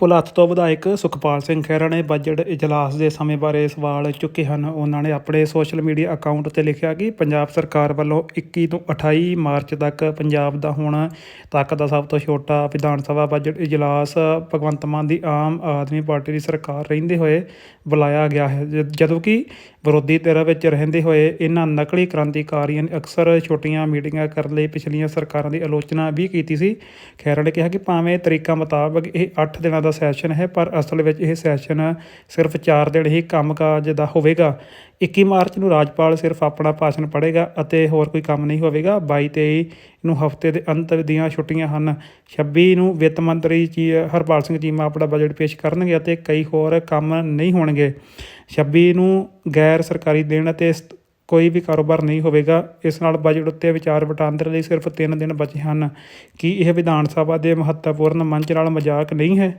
ਭੁਲੱਥ ਤੋਂ ਵਿਧਾਇਕ ਸੁਖਪਾਲ ਸਿੰਘ ਖਹਿਰਾ ਨੇ ਬਜਟ ਇਜਲਾਸ ਦੇ ਸਮੇਂ ਬਾਰੇ ਸਵਾਲ ਚੁੱਕੇ ਹਨ। ਉਹਨਾਂ ਨੇ ਆਪਣੇ ਸੋਸ਼ਲ ਮੀਡੀਆ ਅਕਾਊਂਟ ਤੇ ਲਿਖਿਆ ਕਿ ਪੰਜਾਬ ਸਰਕਾਰ ਵੱਲੋਂ 21 ਤੋਂ 28 ਮਾਰਚ ਤੱਕ ਪੰਜਾਬ ਦਾ ਹੁਣ ਤੱਕ ਦਾ ਸਭ ਤੋਂ ਛੋਟਾ ਵਿਧਾਨ ਸਭਾ ਬਜਟ ਇਜਲਾਸ ਭਗਵੰਤ ਮਾਨ ਦੀ ਆਮ ਆਦਮੀ ਪਾਰਟੀ ਦੀ ਸਰਕਾਰ ਰਹਿੰਦੇ ਹੋਏ ਬੁਲਾਇਆ ਗਿਆ ਹੈ। ਜਦੋਂ ਕਿ ਵਿਰੋਧੀ ਧਿਰਾਂ ਵਿੱਚ ਰਹਿੰਦੇ ਹੋਏ ਇਹਨਾਂ ਨਕਲੀ ਕ੍ਰਾਂਤੀਕਾਰੀਆਂ ਨੇ ਅਕਸਰ ਛੋਟੀਆਂ ਮੀਟਿੰਗਾਂ ਕਰਨ ਲਈ ਪਿਛਲੀਆਂ ਸਰਕਾਰਾਂ ਦੀ ਆਲੋਚਨਾ ਵੀ ਕੀਤੀ ਸੀ। ਖਹਿਰਾ ਨੇ ਕਿਹਾ ਕਿ ਭਾਵੇਂ ਤਰੀਕਾ ਮੁਤਾਬਕ ਇਹ 8 ਦਿਨਾਂ ਦਾ ਸੈਸ਼ਨ ਹੈ, ਪਰ ਅਸਲ ਵਿੱਚ ਇਹ ਸੈਸ਼ਨ ਸਿਰਫ 4 ਦਿਨ ਹੀ ਕੰਮਕਾਜ ਦਾ ਹੋਵੇਗਾ। 21 ਮਾਰਚ ਨੂੰ ਰਾਜਪਾਲ ਸਿਰਫ ਆਪਣਾ ਭਾਸ਼ਣ ਪੜ੍ਹੇਗਾ ਅਤੇ ਹੋਰ ਕੋਈ ਕੰਮ ਨਹੀਂ ਹੋਵੇਗਾ। 22 23 ਨੂੰ ਹਫ਼ਤੇ ਦੇ ਅੰਤ ਦੀਆਂ ਛੁੱਟੀਆਂ ਹਨ। 26 ਨੂੰ ਵਿੱਤ ਮੰਤਰੀ ਜੀ ਹਰਪਾਲ ਸਿੰਘ ਚੀਮਾ ਆਪਣਾ ਬਜਟ ਪੇਸ਼ ਕਰਨਗੇ ਅਤੇ ਕਈ ਹੋਰ ਕੰਮ ਨਹੀਂ ਹੋਣਗੇ। 26 ਨੂੰ ਗੈਰ ਸਰਕਾਰੀ ਦੇਣ ਅਤੇ ਕੋਈ ਵੀ ਕਾਰੋਬਾਰ ਨਹੀਂ ਹੋਵੇਗਾ। ਇਸ ਨਾਲ ਬਜਟ ਉੱਤੇ ਵਿਚਾਰ ਵਟਾਂਦਰੇ ਲਈ ਸਿਰਫ 3 ਦਿਨ ਬਚੇ ਹਨ। ਕੀ ਇਹ ਵਿਧਾਨ ਸਭਾ ਦੇ ਮਹੱਤਵਪੂਰਨ ਮੰਚ ਨਾਲ ਮਜ਼ਾਕ ਨਹੀਂ ਹੈ?